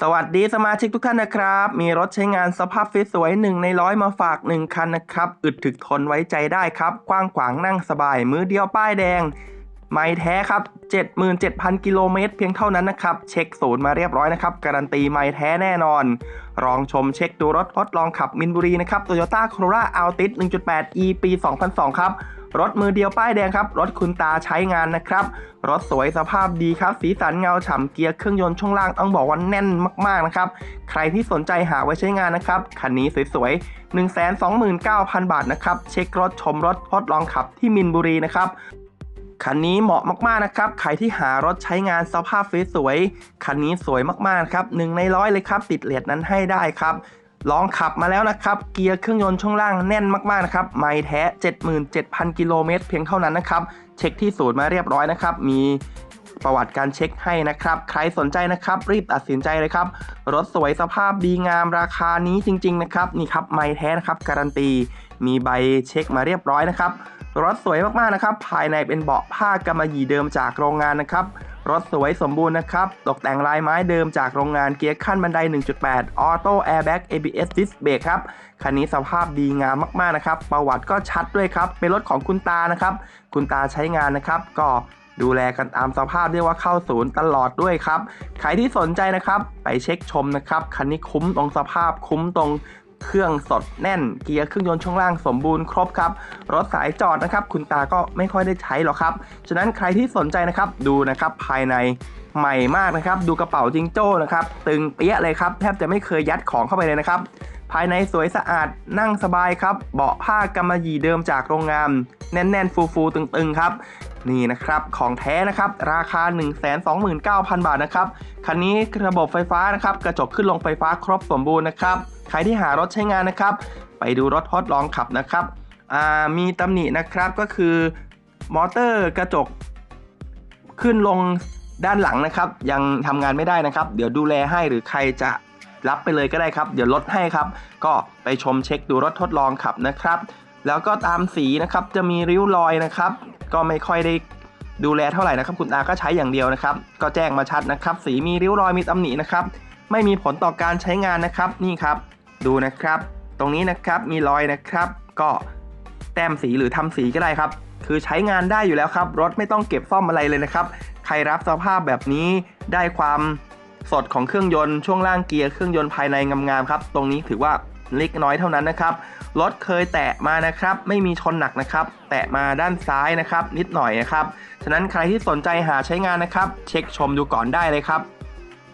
สวัสดีสมาชิกทุกท่านนะครับ มีรถใช้งานสภาพสวยๆหนึ่งในร้อยมาฝาก 1 คันนะครับ อึดถึกทนไว้ใจได้ครับ กว้างขวางนั่งสบาย มือเดียวป้ายแดง ไม่แท้ครับ 77,000 กิโลเมตรเพียงเท่านั้นนะครับ เช็คศูนย์มาเรียบร้อยนะครับ การันตีไม่แท้แน่นอน ลองชมเช็คดูรถทดลองขับมินบุรีนะครับ Toyota Corolla Altis 1.8 e ปี 2002 ครับ รถมือเดียวป้ายแดงครับ รถคุณตาใช้งานนะครับ รถสวยสภาพดีครับ สีสันเงาฉ่ำเกียร์เครื่องยนต์ช่วงล่างต้องบอกว่าแน่นมากๆนะครับ ใครที่สนใจหาไว้ใช้งานนะครับ คันนี้สวยๆ 129,000 บาทนะครับ เช็ครถชมรถทดลองขับที่มินบุรีนะครับ คันนี้เหมาะมากๆนะครับ ใครที่หารถใช้งานสภาพสวยๆ คันนี้สวยมากๆครับหนึ่งในร้อยเลยครับ ติดเลดนั้นให้ได้ครับลองขับมาแล้วนะครับ เกียร์เครื่องยนต์ช่วงล่างแน่นมากๆนะครับ ไม่แท้ 77,000 กิโลเมตรเพียงเท่านั้นนะครับ เช็คที่ศูนย์มาเรียบร้อยนะครับ มี ประวัติการเช็คให้นะครับ ใครสนใจนะครับ รีบตัดสินใจเลยครับ รถสวยสภาพดีงามราคานี้จริง ๆ นะครับ นี่ครับไม่แท้นะครับ การันตี มีใบเช็คมาเรียบร้อยนะครับ รถสวยมากๆนะครับ ภายในเป็นเบาะผ้ากำมะหยี่เดิมจากโรงงานนะครับ รถสวยสมบูรณ์นะครับ ตกแต่งลายไม้เดิมจากโรงงานเกียร์ขั้นบันได 1.8 ออโต้แอร์แบ็ก ABS Disc Brake ครับ คันนี้สภาพดีงามมากๆนะครับ ประวัติก็ชัดด้วยครับ เป็นรถของคุณตานะครับ คุณตาใช้งานนะครับ ก็ ดูแลกันตามสภาพเรียกว่าเข้าศูนย์ตลอดด้วยครับ ใครที่สนใจนะครับ ไปเช็คชมนะครับ คันนี้คุ้มตรงสภาพคุ้มตรงเครื่องสดแน่น เกียร์เครื่องยนต์ช่วงล่างสมบูรณ์ครบครับ รถสายจอดนะครับ คุณตาก็ไม่ค่อยได้ใช้หรอกครับ ฉะนั้นใครที่สนใจนะครับดูนะครับภายในใหม่มากนะครับ ดูกระเป๋าจิงโจ้นะครับ ตึงเปี้ยเลยครับ แทบจะไม่เคยยัดของเข้าไปเลยนะครับ ภายในสวยสะอาดนั่งสบายครับ เบาะผ้ากำมะหยี่เดิมจากโรงงาน แน่นๆ ฟูๆ ตึงๆ ครับ นี่นะครับ ของแท้นะครับ ราคา 129,000 บาทนะครับ คันนี้ระบบไฟฟ้านะครับ กระจกขึ้นลงไฟฟ้าครบสมบูรณ์นะครับ ใครที่หารถใช้งานนะครับ ไปดูรถทดลองขับนะครับมีตำหนินะครับก็คือมอเตอร์กระจก ขึ้นลงด้านหลังนะครับ ยังทำงานไม่ได้นะครับ เดี๋ยวดูแลให้หรือใครจะ รับไปเลยก็ได้ครับ เดี๋ยวลดให้ครับ ก็ไปชมเช็คดูรถทดลองขับนะครับ แล้วก็ตามสีนะครับจะมีริ้วรอยนะครับ ก็ไม่ค่อยได้ดูแลเท่าไหร่นะครับคุณอาก็ใช้อย่างเดียวนะครับ ก็แจ้งมาชัดนะครับ สีมีริ้วรอยมีตำหนินะครับ ไม่มีผลต่อการใช้งานนะครับนี่ครับ ดูนะครับ ตรงนี้นะครับมีรอยนะครับ ก็แต้มสีหรือทำสีก็ได้ครับ คือใช้งานได้อยู่แล้วครับ รถไม่ต้องเก็บซ่อมอะไรเลยนะครับ ใครรับสภาพแบบนี้ได้ความ สดของเครื่องยนต์ช่วงล่างเกียร์เครื่องยนต์ภายในงามๆครับ ตรงนี้ถือว่าเล็กน้อยเท่านั้นนะครับ รถเคยแตะมานะครับ ไม่มีชนหนักนะครับ แตะมาด้านซ้ายนะครับ นิดหน่อยนะครับ ฉะนั้นใครที่สนใจหาใช้งานนะครับ เช็คชมดูก่อนได้เลยครับ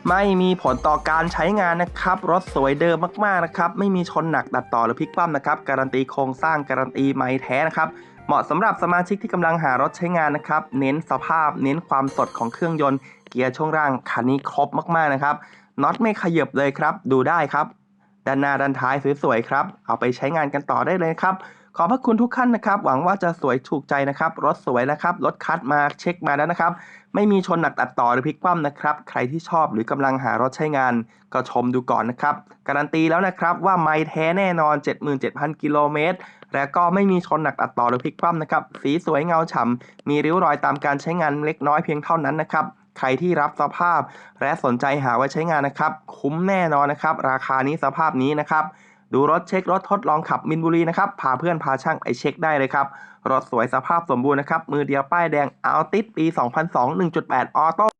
ไม่มีผลต่อการใช้งานนะครับ รถสวยเดิมมากๆนะครับ ไม่มีชนหนักตัดต่อหรือพลิกคว่ำนะครับ การันตีโครงสร้างการันตีไม้แท้นะครับ เหมาะสำหรับสมาชิกที่กำลังหารถใช้งานนะครับ เน้นสภาพ เน้นความสดของเครื่องยนต์ เกียร์ช่วงล่างคันนี้ครบมากๆนะครับน็อตไม่ขยับเลยครับ ดูได้ครับ ด้านหน้าด้านท้ายสวยๆครับ เอาไปใช้งานกันต่อได้เลยครับ ขอบพระคุณทุกท่านนะครับ หวังว่าจะสวยถูกใจนะครับ รถสวยนะครับ รถคัดมาเช็คมาแล้วนะครับ ไม่มีชนหนักตัดต่อหรือพลิกคว่ำนะครับ ใครที่ชอบหรือกำลังหารถใช้งาน ก็ชมดูก่อนนะครับ การันตีแล้วนะครับว่าไม่แท้แน่นอน 77,000 กิโลเมตร และก็ไม่มีชนหนักตัดต่อหรือพลิกคว่ำนะครับ สีสวยเงาฉ่ำมีริ้วรอยตามการใช้งานเล็กน้อยเพียงเท่านั้นนะครับ ใครที่รับสภาพ และสนใจหาไว้ใช้งานนะครับ คุ้มแน่นอนนะครับ ราคานี้สภาพนี้นะครับ ดูรถเช็ครถทดลองขับมินบุรีนะครับ พาเพื่อนพาช่างไปเช็คได้เลยครับ รถสวยสภาพสมบูรณ์นะครับ มือเดียวป้ายแดงอัลติสปี 2002 1.8 ออโต้